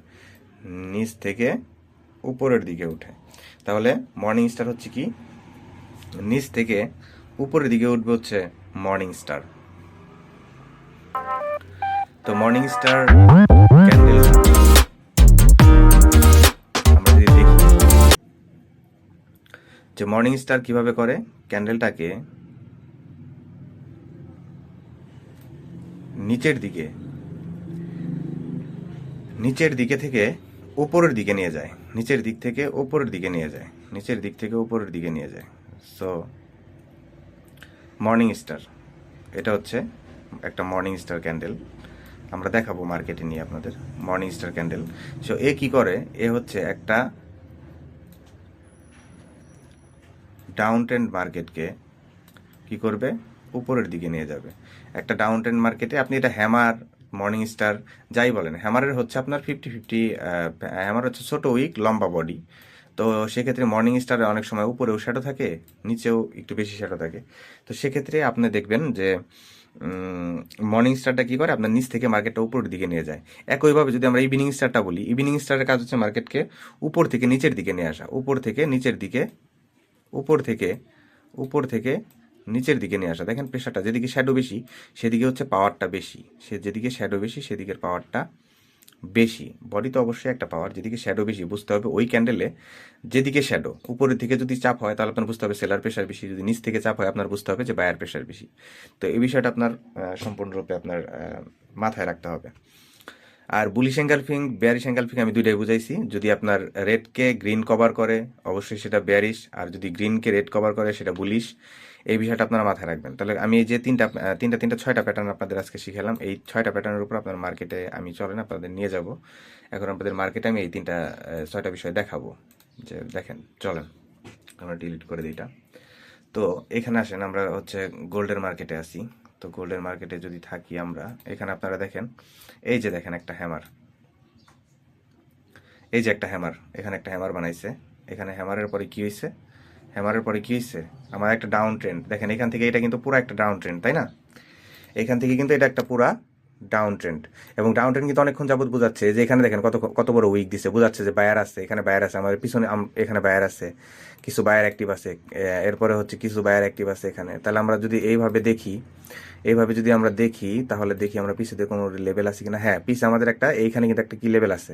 নিচ থেকে উপরের দিকে উঠে। তাহলে মর্নিং স্টার হচ্ছে কি? নিচ থেকে উপরের দিকে উঠবে হচ্ছে মর্নিং স্টার তো মর্নিং স্টার ক্যান্ডেল যে মর্নিং স্টার কীভাবে করে? ক্যান্ডেলটাকে নিচের দিকে নিচের দিকে থেকে উপরের দিকে নিয়ে যায়, নিচের দিক থেকে উপরের দিকে নিয়ে যায়, নিচের দিক থেকে উপরের দিকে নিয়ে যায়। সো মর্নিং স্টার এটা হচ্ছে একটা মর্নিং স্টার ক্যান্ডেল আমরা দেখাবো মার্কেটে নিয়ে আপনাদের মর্নিং স্টার ক্যান্ডেল সো এ কি করে? এ হচ্ছে একটা ডাউন ট্রেন্ড মার্কেটকে কি করবে? উপরের দিকে নিয়ে যাবে। একটা ডাউন ট্রেন্ড মার্কেটে আপনি এটা হ্যামার মর্নিং স্টার যাই বলেন হ্যামারের হচ্ছে আপনার ফিফটি ফিফটি হ্যামার হচ্ছে ছোট উইক লম্বা বডি তো সেক্ষেত্রে মর্নিং স্টারে অনেক সময় উপরেও শ্যাডো থাকে, নিচেও একটু বেশি শ্যাডো থাকে। তো সেক্ষেত্রে আপনি দেখবেন যে মর্নিং স্টারটা কি করে? আপনার নিচ থেকে মার্কেটটা উপরের দিকে নিয়ে যায়। একইভাবে যদি আমরা ইভিনিং স্টারটা বলি ইভিনিং স্টারের কাজ হচ্ছে মার্কেটকে উপর থেকে নিচের দিকে নিয়ে আসা। উপর থেকে নিচের দিকে, উপর থেকে উপর থেকে নিচের দিকে নিয়ে আসা। দেখেন প্রেশারটা যেদিকে শ্যাডো বেশি, সেদিকে হচ্ছে পাওয়ারটা বেশি। সে যেদিকে শ্যাডো বেশি, সেদিকের পাওয়ারটা বেশি। বডি তো অবশ্যই একটা পাওয়ার যেদিকে শ্যাডো বেশি, বুঝতে হবে ওই ক্যান্ডেলে যেদিকে শ্যাডো উপরের দিকে যদি চাপ হয়, তাহলে আপনার বুঝতে হবে সেলার প্রেশার বেশি। যদি নিচ থেকে চাপ হয়, আপনার বুঝতে হবে যে বায়ার প্রেশার বেশি। তো এই বিষয়টা আপনার সম্পূর্ণরূপে আপনার মাথায় রাখতে হবে। আর বুলিশ এঙ্গালফিং বেয়ারিশ এঙ্গালফিং আমি দুইটাই বুঝাইছি। যদি আপনার রেডকে গ্রিন কভার করে, অবশ্যই সেটা বেয়ারিশ আর যদি গ্রিনকে রেড কভার করে, সেটা বুলিশ এই বিষয়টা আপনারা মাথায় রাখবেন। তাহলে আমি এই যে তিনটা তিনটা তিনটা, ছয়টা প্যাটার্ন আপনাদের আজকে শিখালাম, এই ছয়টা প্যাটার্নের উপর আপনার মার্কেটে আমি চলেন, আপনাদের নিয়ে যাব। এখন আপনাদের মার্কেটে আমি এই তিনটা ছয়টা বিষয় দেখাবো। যে দেখেন, চলেন, আমরা ডিলিট করে দিই তো এখানে আসেন, আমরা হচ্ছে গোল্ডের মার্কেটে আসি তো গোল্ডের মার্কেটে যদি থাকি আমরা, এখানে আপনারা দেখেন, এই যে দেখেন একটা হ্যামার এই যে একটা হ্যামার এখানে একটা হ্যামার বানাইছে। এখানে হ্যামারের পরে কি হয়েছে হ্যামারের পরে কি হয়েছে আমার একটা ডাউন ট্রেন্ড দেখেন, এখান থেকে এটা কিন্তু পুরো একটা ডাউন ট্রেন্ড তাই না? এখান থেকে কিন্তু এটা একটা পুরা ডাউন ট্রেন্ড এবং ডাউন ট্রেন্ড কিন্তু অনেকক্ষণ যাবত বোঝাচ্ছে যে এখানে দেখেন কত কত বড় উইক দিছে। বোঝাচ্ছে যে বায়ার আছে, এখানে বায়ার আছে আমাদের পিছনে এখানে বায়ার আছে, কিছু বায়ার অ্যাক্টিভ আছে এরপরে হচ্ছে কিছু বায়ার অ্যাক্টিভ আছে এখানে। তাহলে আমরা যদি এইভাবে দেখি, এইভাবে যদি আমরা দেখি, তাহলে দেখি আমরা পিছিয়ে কোনো লেভেল আছে কিনা। হ্যাঁ পিছে আমাদের একটা, এইখানে কিন্তু একটা কি লেভেল আছে?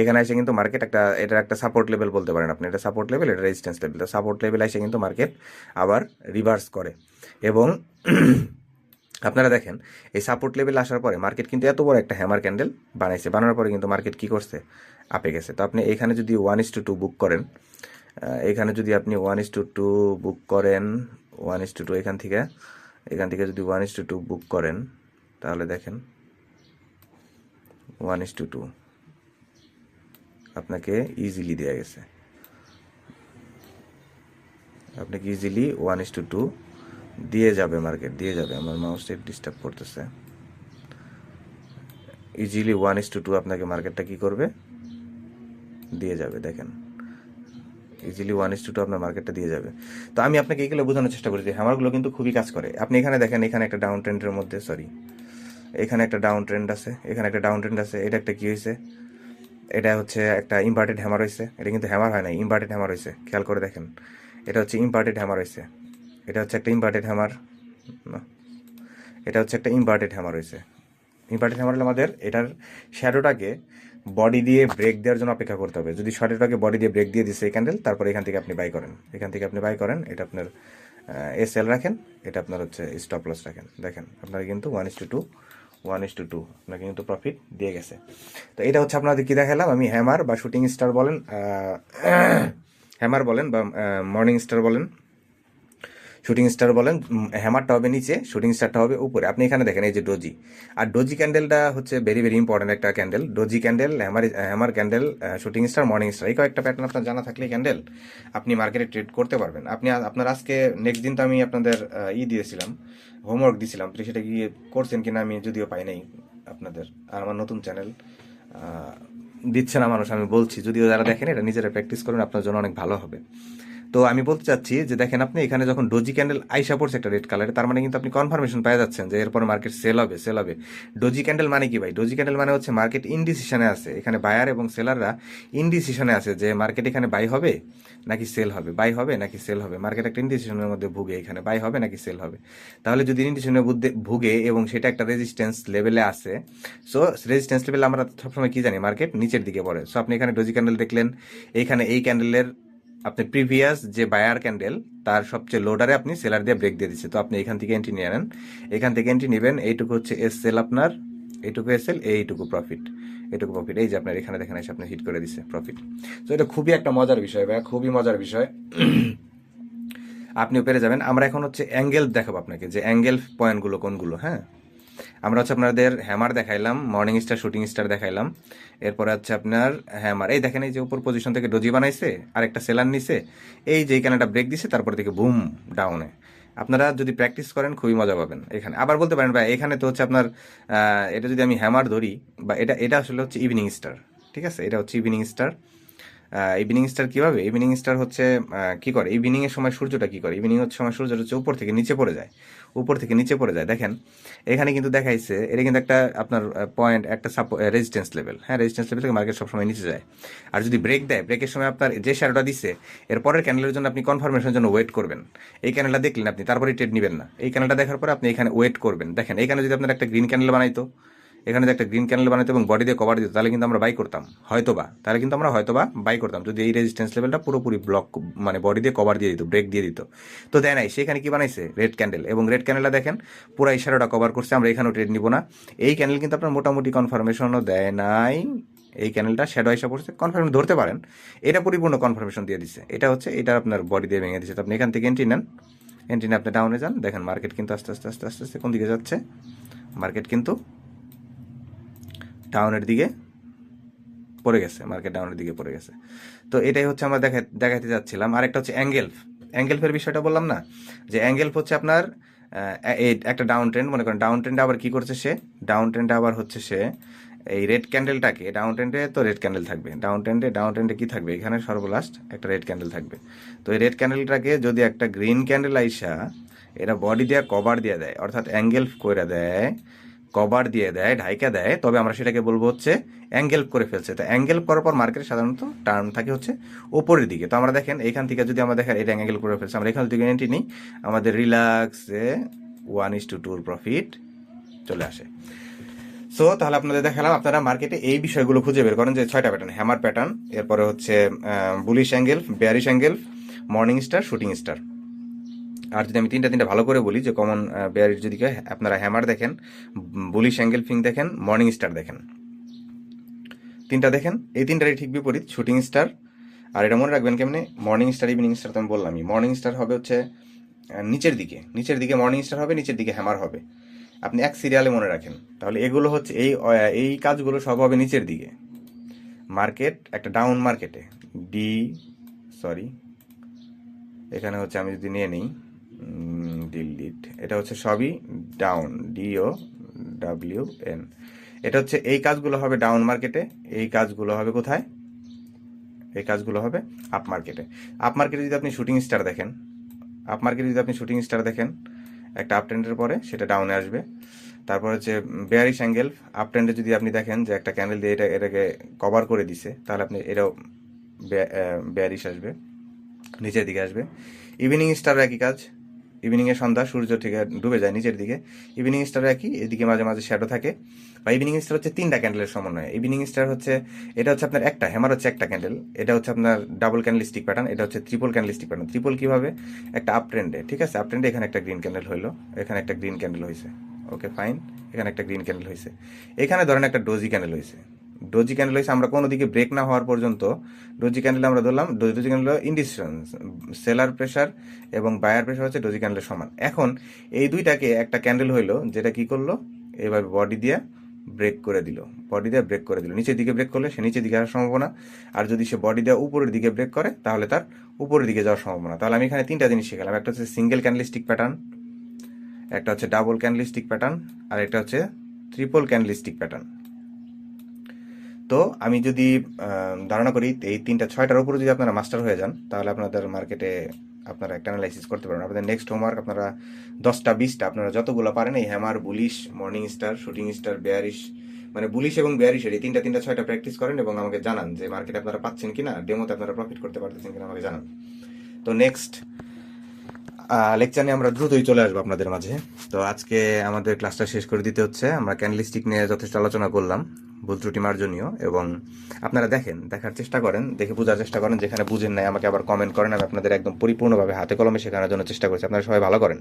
এখানে এসে কিন্তু মার্কেট একটা, এটার একটা সাপোর্ট লেভেল বলতে পারেন আপনি। এটা সাপোর্ট লেভেল এটা রেজিস্ট্যান্স লেভেল তো সাপোর্ট লেভেল এসে কিন্তু মার্কেট আবার রিভার্স করে। এবং আপনারা দেখেন, এই সাপোর্ট লেভেল আসার পরে মার্কেট কিন্তু এত বড় একটা হ্যামার ক্যান্ডেল বানাইছে। বানানোর পরে কিন্তু মার্কেট কী করছে? আপে গেছে। তো আপনি এখানে যদি one is to two book করেন এখানে যদি আপনি one is to two book করেন ওয়ান ইস টু টু এখান থেকে এখান থেকে যদি one is to two book করেন, তাহলে দেখেন ওয়ান ইস টু টু আপনাকে ইজিলি দেওয়া গেছে। আপনাকে easily one is to two দিয়ে যাবে মার্কেট দিয়ে যাবে। আমার মাউসটা ডিস্টার্ব করতেছে। Easily one is to two আপনাকে মার্কেটটা কি করবে? দিয়ে যাবে, দেখেন। Easily one is to two আপনার মার্কেটটা দিয়ে যাবে। তো আমি আপনাকে এগুলো বোঝানোর চেষ্টা করি যে হ্যামারগুলো কিন্তু খুবই কাজ করে। আপনি এখানে দেখেন, এখানে একটা ডাউন ট্রেন্ডের মধ্যে সরি এখানে একটা ডাউন ট্রেন্ড আছে, এখানে একটা ডাউন ট্রেন্ড আছে। এটা একটা কি হয়েছে? এটা হচ্ছে একটা ইম্পার্টেড হ্যামার হয়েছে এটা কিন্তু হ্যামার হয় না ইম্পার্টেড হ্যামার হয়েছে খেয়াল করে দেখেন। এটা হচ্ছে ইম্পার্টেড হ্যামার হয়েছে এটা হচ্ছে একটা ইম্পার্টেড হ্যামার এটা হচ্ছে একটা ইম্পার্টেড হ্যামার হয়েছে ইম্পার্টেড হ্যামার হলে আমাদের এটার শ্যাডোটাকে বডি দিয়ে ব্রেক দেওয়ার জন্য অপেক্ষা করতে হবে। যদি শ্যাডোটাকে বডি দিয়ে ব্রেক দিয়ে দিচ্ছে এই ক্যান্ডেল তারপর এখান থেকে আপনি বাই করেন। এখান থেকে আপনি বাই করেন, এটা আপনার এস রাখেন, এটা আপনার হচ্ছে স্টপ লস রাখেন। দেখেন, আপনার কিন্তু one is to two one is to two আপনাকে কিন্তু প্রফিট দিয়ে গেছে। তো এটা হচ্ছে আপনাদের কী দেখালাম? আমি হ্যামার বা শুটিং স্টার বলেন হ্যামার বলেন বা মর্নিং স্টার বলেন। শুটিং স্টার বলেন হ্যামারটা হবে নিচে, শুটিং স্টারটা হবে উপরে। আপনি এখানে দেখেন এই যে ডোজি আর ডোজি ক্যান্ডেলটা হচ্ছে ভেরি ভেরি ইম্পর্টেন্ট একটা candle doji candle hammer hammer candle shooting star morning star এই কয়েকটা প্যাটার্ন আপনার জানা থাকলে ক্যান্ডেল আপনি মার্কেটে ট্রেড করতে পারবেন। আপনি আপনার আজকে নেক্সট দিন তো আমি আপনাদের ই দিয়েছিলাম হোমওয়ার্ক দিয়েছিলাম তো সেটা গিয়ে করছেন কিনা আমি যদিও পাই নাই আপনাদের। আর আমার নতুন চ্যানেল দিচ্ছে না মানুষ, আমি বলছি। যদিও যারা দেখেন, এটা নিজেরা প্র্যাকটিস করুন আপনার জন্য অনেক ভালো হবে। তো আমি বলতে চাচ্ছি যে দেখেন, আপনি এখানে যখন ডোজি ক্যান্ডেল আইসা পড়ছে একটা রেড কালারে তার মানে কিন্তু আপনি কনফার্মেশন পেয়ে যাচ্ছেন যে এরপরে মার্কেট সেল হবে সেল হবে। ডোজি ক্যান্ডেল মানে কি ভাই? ডোজি ক্যান্ডেল মানে হচ্ছে মার্কেট ইনডিসিশনে আছে। এখানে বায়ার এবং সেলাররা ইনডিসিশনে আছে যে মার্কেট এখানে বাই হবে নাকি সেল হবে? বাই হবে নাকি সেল হবে? মার্কেট একটা ইনডিসিশনের মধ্যে ভুগে এখানে। বাই হবে নাকি সেল হবে? তাহলে যদি ইনডিসিশনে ভুগে এবং সেটা একটা রেজিস্ট্যান্স লেভেলে আসে সো রেজিস্ট্যান্স লেভেল আমরা সবসময় কি জানি? মার্কেট নিচের দিকে পড়ে। সো আপনি এখানে ডোজি ক্যান্ডেল দেখলেন এইখানে এই ক্যান্ডেলের আপনি প্রিভিয়াস যে বায়ার ক্যান্ডেল তার সবচেয়ে লোডারে আপনি সেলার দিয়ে ব্রেক দিয়ে দিচ্ছে তো আপনি এখান থেকে এন্ট্রি নিয়ে নেন। এখান থেকে এন্ট্রি নেবেন, এইটুকু হচ্ছে এস সেল আপনার, এইটুকু এস সেল এইটুকু প্রফিট এইটুকু প্রফিট এই যে আপনার এখানে দেখেন এসে আপনি হিট করে দিচ্ছে প্রফিট তো এটা খুবই একটা মজার বিষয় ভাই খুবই মজার বিষয়। আপনিও পেরে যাবেন। আমরা এখন হচ্ছে অ্যাঙ্গেল দেখাবো আপনাকে, যে অ্যাঙ্গেল পয়েন্টগুলো কোনগুলো হ্যাঁ? আমরা হচ্ছে আপনাদের হ্যামার দেখাইলাম মর্নিং স্টার শুটিং স্টার দেখাইলাম। এরপরে হচ্ছে আপনার হ্যামার এই দেখেন এই যে উপর পজিশন থেকে ডোজি বানাইছে আর একটা সেলার নিছে, এই যে একটা ব্রেক দিছে, তারপর থেকে বুম ডাউনে আপনারা যদি প্র্যাকটিস করেন, খুবই মজা পাবেন এখানে। আবার বলতে পারেন, ভাই, এখানে তো হচ্ছে আপনার এটা যদি আমি হ্যামার ধরি, বা এটা এটা আসলে হচ্ছে ইভিনিং স্টার ঠিক আছে? এটা হচ্ছে ইভিনিং স্টার ইভিনিং স্টার কীভাবে? ইভিনিং স্টার হচ্ছে কি করে? ইভিনিং এর সময় সূর্যটা কি করে? ইভিনিং এর সময় সূর্যটা হচ্ছে উপর থেকে নিচে পড়ে যায়। উপর থেকে নিচে পড়ে যায়। দেখেন, এখানে কিন্তু দেখাইছে, এটা কিন্তু একটা আপনার পয়েন্ট একটা রেজিস্ট্যান্স লেভেল হ্যাঁ রেজিস্ট্যান্স লেভেল থেকে মার্কেট সবসময় নিচে যায়। আর যদি ব্রেক দেয় ব্রেকের সময় আপনার যে শ্যাডোটা দিচ্ছে এর পরের ক্যান্ডেলের জন্য আপনি কনফার্মেশনের জন্য ওয়েট করবেন। এই ক্যান্ডেলটা দেখলেন আপনি তারপরে ট্রেড নেবেন না। এই ক্যান্ডেলটা দেখার পরে আপনি এখানে ওয়েট করবেন। দেখেন, এখানে যদি আপনার একটা গ্রিন ক্যান্ডেল বানাইতো এখানে একটা গ্রিন ক্যান্ডেল বানাইতো এবং বডি দিয়ে কভার দিত, তাহলে কিন্তু আমরা বাই করতাম। হয়তোবা, তাহলে কিন্তু আমরা হয়তোবা বাই করতাম। যদি এই রেজিস্ট্যান্স লেভেলটা পুরোপুরি ব্লক মানে বডি দিয়ে কভার দিয়ে দিত ব্রেক দিয়ে দিত। তো দেয় নাই, সেখানে কি বানাইছে? রেড ক্যান্ডেল এবং রেড ক্যান্ডেলটা দেখেন, পুরো ইশারাটা কভার করছে, আমরা এখানেও ট্রেড নিব না। এই ক্যান্ডেল কিন্তু আপনার মোটামুটি কনফার্মেশনও দেয় নাই। এই ক্যান্ডেলটা শ্যাডো এসে পড়ছে কনফার্ম ধরতে পারেন। এটা পরিপূর্ণ কনফার্মেশন দিয়ে দিচ্ছে এটা হচ্ছে, এটা আপনার বডি দিয়ে ভেঙে দিচ্ছে তো আপনি এখান থেকে এন্ট্রি নেন। এন্ট্রি নিয়ে আপনি ডাউনে যান। দেখেন মার্কেট কিন্তু আস্তে আস্তে আস্তে আস্তে আস্তে, কোন দিকে যাচ্ছে? মার্কেট কিন্তু ডাউনের দিকে পড়ে গেছে মার্কেট ডাউনের দিকে পড়ে গেছে। তো এটাই হচ্ছে আমরা দেখা দেখাতে যাচ্ছিলাম। আরেকটা হচ্ছে অ্যাঙ্গেল অ্যাঙ্গেলফের বিষয়টা বললাম না? যে অ্যাঙ্গেল হচ্ছে আপনার একটা ডাউন ট্রেন্ড মনে করেন ডাউন ট্রেন্ডে আবার কি করছে সে? ডাউন ট্রেন্ডে আবার হচ্ছে সে এই রেড ক্যান্ডেলটাকে ডাউন ট্রেন্ডে তো রেড ক্যান্ডেল থাকবে। ডাউন ট্রেন্ডে ডাউন ট্রেন্ডে কি থাকবে? এখানে সর্বলাস্ট একটা রেড ক্যান্ডেল থাকবে। তো এই রেড ক্যান্ডেলটাকে যদি একটা গ্রিন ক্যান্ডেল আইসা এটা বডি দিয়ে কভার দিয়ে দেয়, অর্থাৎ অ্যাঙ্গেল করে দেয় কভার দিয়ে দেয়, ঢাইকা দেয়, তবে আমরা সেটাকে বলব হচ্ছে অ্যাঙ্গেল করে ফেলছে। তো অ্যাঙ্গেল করার পর মার্কেটে সাধারণত টার্ন থাকে হচ্ছে ওপরের দিকে। তো আমরা দেখেন, এখান থেকে যদি আমরা দেখেন এটা অ্যাঙ্গেল করে ফেলছে, আমরা এখান থেকে এন্ট্রি নিই, আমাদের রিল্যাক্সে ওয়ান ইস টু টুর প্রফিট চলে আসে। সো তাহলে আপনাদের দেখালাম, আপনারা মার্কেটে এই বিষয়গুলো খুঁজে বের করেন যে ছয়টা প্যাটার্ন হ্যামার প্যাটার্ন এরপরে হচ্ছে bullish angle bearish angle morning star shooting star আর যদি আমি তিনটা তিনটা ভালো করে বলি, যে কমন বেয়ারিশ যদি আপনারা হ্যামার দেখেন বুলিশ অ্যাঙ্গেল ফিং দেখেন মর্নিং স্টার দেখেন। তিনটা দেখেন, এই তিনটারই ঠিক বিপরীত শুটিং স্টার আর এটা মনে রাখবেন কেমনে মর্নিং স্টার ইভিনিং স্টার তো আমি বললামই। মর্নিং স্টার হবে হচ্ছে নিচের দিকে। নিচের দিকে মর্নিং স্টার হবে, নিচের দিকে হ্যামার হবে। আপনি এক সিরিয়ালে মনে রাখেন। তাহলে এগুলো হচ্ছে, এই এই কাজগুলো সব হবে নিচের দিকে। মার্কেট একটা ডাউন মার্কেটে ডি সরি এখানে হচ্ছে আমি যদি নিয়ে নিই। ডিলিট। এটা হচ্ছে সবই ডাউন ডিও ডাব্লিউ এন এটা হচ্ছে এই কাজগুলো হবে ডাউন মার্কেটে এই কাজগুলো হবে কোথায়? এই কাজগুলো হবে আপ মার্কেটে আপ মার্কেটে যদি আপনি শুটিং স্টার দেখেন আপ মার্কেটে যদি আপনি শুটিং স্টার দেখেন, একটা আপ ট্রেন্ডের পরে সেটা ডাউনে আসবে। তারপর হচ্ছে বেয়ারিশ অ্যাঙ্গেল আপ ট্রেন্ডে যদি আপনি দেখেন যে একটা ক্যান্ডেল দিয়ে এটা, এটাকে কভার করে দিছে, তাহলে আপনি এটাও বেয়ারিশ আসবে, নিচের দিকে আসবে। ইভিনিং স্টার একই কাজ। ইভিনিং এ সন্ধ্যা সূর্য থেকে ডুবে যায় নিচের দিকে। ইভিনিং স্টার একই এদিকে মাঝে মাঝে শ্যাডো থাকে। বা ইভিনিং স্টার হচ্ছে তিনটা ক্যান্ডেলের সমন্বয়। ইভিনিং স্টার হচ্ছে, এটা হচ্ছে আপনার একটা হ্যামার হচ্ছে একটা ক্যান্ডেল এটা হচ্ছে আপনার ডাবল ক্যান্ডেলিস্টিক প্যাটার্ন এটা হচ্ছে ট্রিপল ক্যান্ডেলিস্টিক প্যাটার্ন ট্রিপল কীভাবে? একটা আপ ট্রেন্ডে ঠিক আছে? আপ ট্রেন্ডে এখানে একটা গ্রিন ক্যান্ডেল হইল, এখানে একটা গ্রিন ক্যান্ডেল হয়েছে ওকে ফাইন এখানে একটা গ্রিন ক্যান্ডেল হয়েছে এখানে ধরেন একটা ডোজি ক্যান্ডেল হয়েছে ডোজি ক্যান্ডেল হয়েছে আমরা কোনো দিকে ব্রেক না হওয়ার পর্যন্ত ডোজি ক্যান্ডেল আমরা ধরলাম doji candle indecision seller pressure এবং বায়ার প্রেশার হচ্ছে ডোজি ক্যান্ডেলের সমান। এখন এই দুইটাকে একটা ক্যান্ডেল হইল, যেটা কি করল? এভাবে বডি দিয়ে ব্রেক করে দিল। বডি দিয়ে ব্রেক করে দিল। নিচের দিকে ব্রেক করলে সে নিচের দিকে আসার সম্ভাবনা। আর যদি সে বডি দিয়ে উপরের দিকে ব্রেক করে, তাহলে তার উপরের দিকে যাওয়ার সম্ভাবনা। তাহলে আমি এখানে তিনটা জিনিস শিখালাম। একটা হচ্ছে সিঙ্গেল ক্যান্ডেলিস্টিক প্যাটার্ন একটা হচ্ছে ডাবল ক্যান্ডেলিস্টিক প্যাটার্ন আর একটা হচ্ছে ট্রিপল ক্যান্ডেলিস্টিক প্যাটার্ন তো আমি যদি ধারণা করি এই তিনটা ছয়টার উপরে যদি আপনারা মাস্টার হয়ে যান, তাহলে আপনাদের মার্কেটে আপনারা একটা অ্যানালাইসিস করতে পারবেন। আপনাদের নেক্সট হোমওয়ার্ক আপনারা দশটা, বিশটা, আপনারা যতগুলো পারেন এই hammer bullish morning star shooting star bearish মানে বুলিশ এবং বেয়ারিশের এই তিনটা তিনটা, ছয়টা প্র্যাকটিস করেন এবং আমাকে জানান যে মার্কেটে আপনারা পাচ্ছেন কিনা ডেমোতে আপনারা প্রফিট করতে পারতেছেন কিনা আমাকে জানান। তো নেক্সট লেকচার আমরা দ্রুতই চলে আসব আপনাদের মাঝে। তো আজকে আমাদের ক্লাসটা শেষ করে দিতে হচ্ছে। আমরা ক্যান্ডেলিস্টিক নিয়ে যথেষ্ট আলোচনা করলাম। ভুল ত্রুটি মার্জনীয় এবং আপনারা দেখেন, দেখার চেষ্টা করেন, দেখে বোঝার চেষ্টা করেন, যেখানে বুঝেন নাই, আমাকে আবার কমেন্ট করেন, আমি আপনাদের একদম পরিপূর্ণভাবে হাতে কলমে শেখানোর জন্য চেষ্টা করছি। আপনারা সবাই ভালো করেন।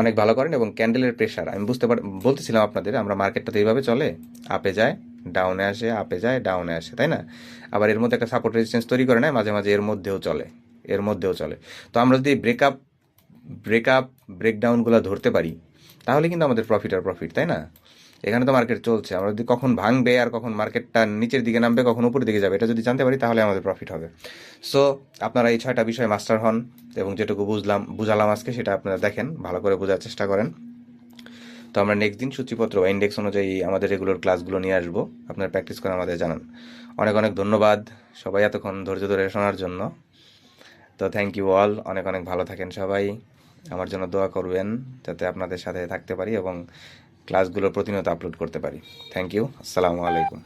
অনেক ভালো করেন এবং ক্যান্ডেলের প্রেশার আমি বুঝতে পার বলতেছিলাম আপনাদের, আমরা মার্কেটটা তো এইভাবে চলে আপে যায় ডাউনে আসে আপে যায় ডাউনে আসে, তাই না? আবার এর মধ্যে একটা সাপোর্ট রেজিস্ট্যান্স তৈরি করে নেয়, মাঝে মাঝে এর মধ্যেও চলে, এর মধ্যেও চলে। তো আমরা যদি ব্রেকআপ ব্রেকআপ ব্রেকডাউনগুলো ধরতে পারি, তাহলে কিন্তু আমাদের প্রফিট আর প্রফিট তাই না? এখানে তো মার্কেট চলছে। আমরা যদি কখন ভাঙবে আর কখন মার্কেটটা নিচের দিকে নামবে, কখন উপরের দিকে যাবে, এটা যদি জানতে পারি তাহলে আমাদের প্রফিট হবে। সো আপনারা এই ছয়টা বিষয়ে মাস্টার হন এবং যেটুকু বুঝলাম, বুঝালাম আজকে সেটা আপনারা দেখেন, ভালো করে বোঝার চেষ্টা করেন। তো আমরা নেক্সট দিন সূচিপত্র বা ইন্ডেক্স অনুযায়ী আমাদের রেগুলার ক্লাসগুলো নিয়ে আসব। আপনারা প্র্যাকটিস করে আমাদের জানান। অনেক অনেক ধন্যবাদ সবাই এতক্ষণ ধৈর্য ধরে শোনার জন্য। তো থ্যাংক ইউ অল অনেক অনেক ভালো থাকেন সবাই। আমার জন্য দোয়া করবেন যাতে আপনাদের সাথে থাকতে পারি এবং ক্লাসগুলো প্রতিনিয়ত আপলোড করতে পারি। থ্যাংক ইউ আসসালামু আলাইকুম